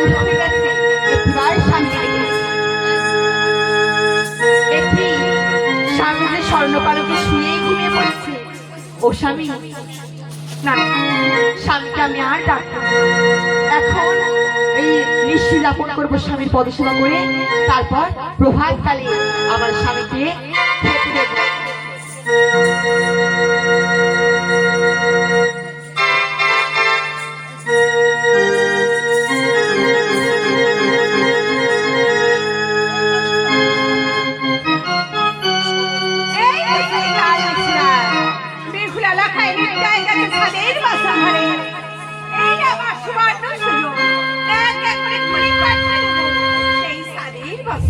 বান্ধবী গেছে স্বামী ও স্বামী না স্বামীকে আমি আর ডাক্তার এখন এই নিশ্চিত করব স্বামীর পদসেবা করে তারপর প্রভাতকালে আমার স্বামীকে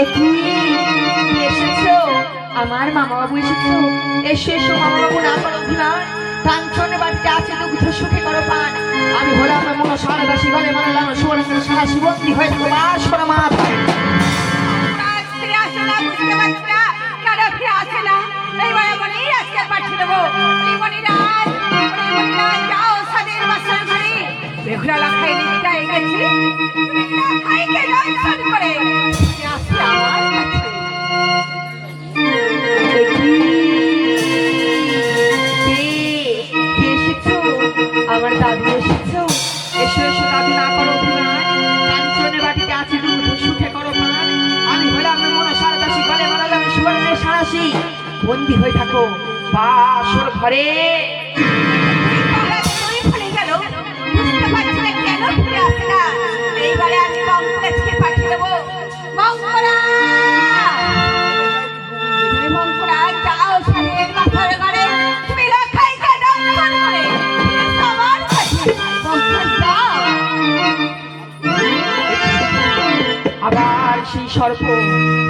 এ কি কি এসেছ। আমার মামা বাবু এসেছ। এসো এসো মামা বাবু না করো অভিমান। কাঞ্চন বাড়িতে আছে দুগ্ধ সুখে করো পান। আমি হলাম মনে সারা দাসী বলে, মনে লাম সুবর্ণ সারা জীবন্তি হয়ে থাকো বাস করো মা সম্প্রাট ফিরে আসে না, বুঝতে পারছি না, কেন ফিরে আসে না। এইবারে মনেই আজকে পাঠিয়ে দেবো। এই মনিরাজ এই মনিরাজ যাও ছাদের বাসার ঘরে বেহুলা লাখাই নিটাই গেছি। আমার দাদু এসেছ? এসো এসো, দাদু, না করো কাঞ্চনের বাটিতে আছে দুগ্ধ সুখে করো আমি হলাম মনে সারা দাসী গলে মারালাম সুবর্ণের সারাসি বন্দি হয়ে থাকো, বাসর ঘরে। সর্প,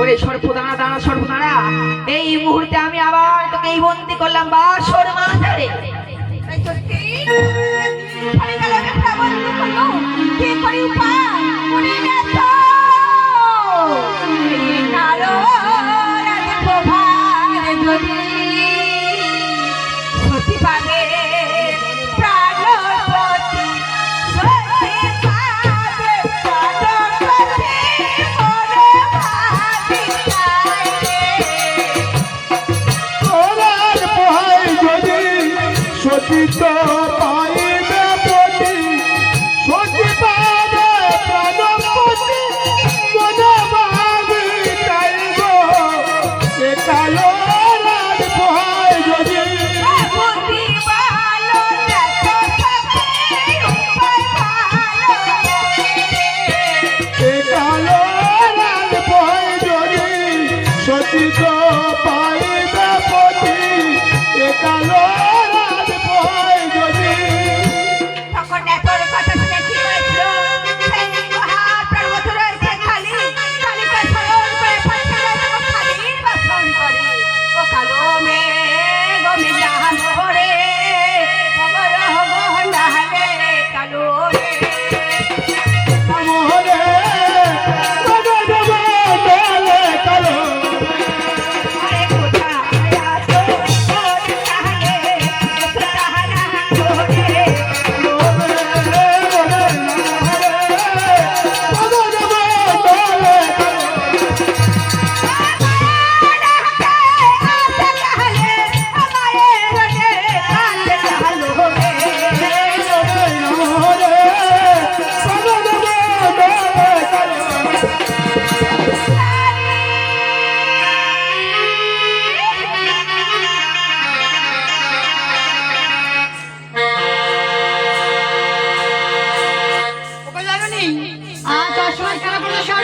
ওরে সর্প দাঁড়া দাঁড়া, সর্প দাঁড়া। এই মুহূর্তে আমি আবার তোকে এই বন্দি করলাম, বা মাঝারে। সরকার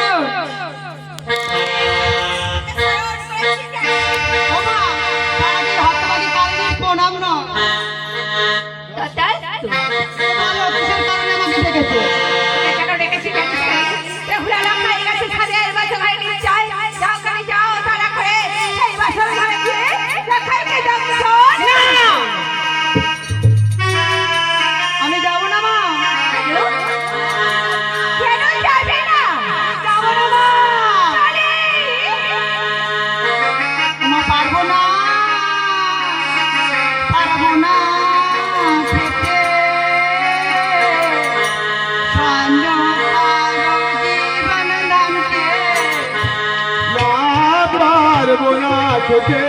তোকে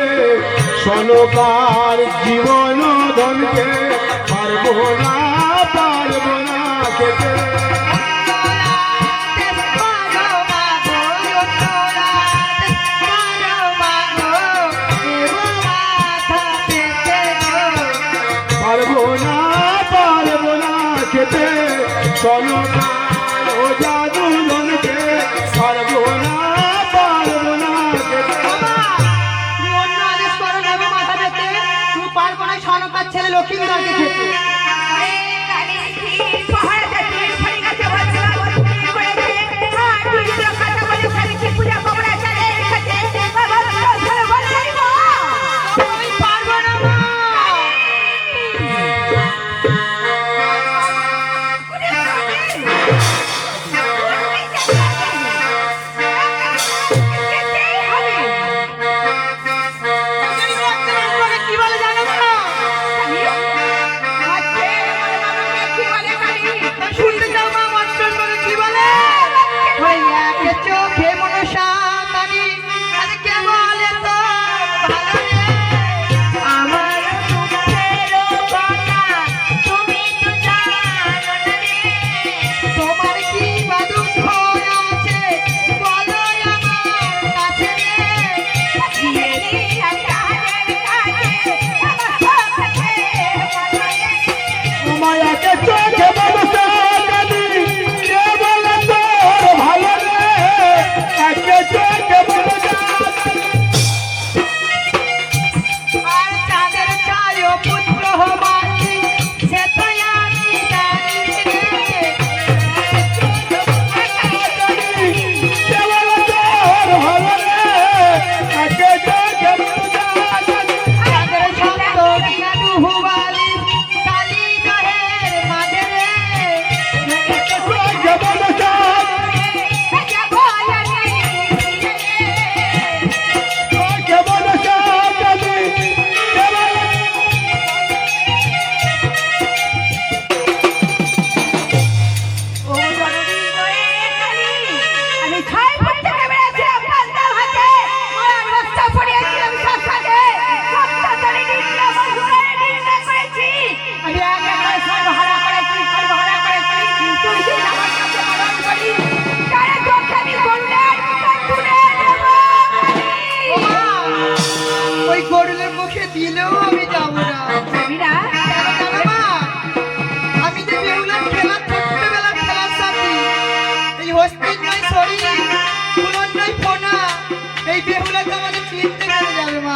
সনকার জীবন ধনকে পারব না পারব না খেতে। পারব না পারব না খেতে। সনকার লক্ষ্মীনারায়ণকে ক্ষেত্রে এটাই সরি পুনর্নয় ফোনা এই বেহুলাকে আমাদের চিনতে পেরে যাবে মা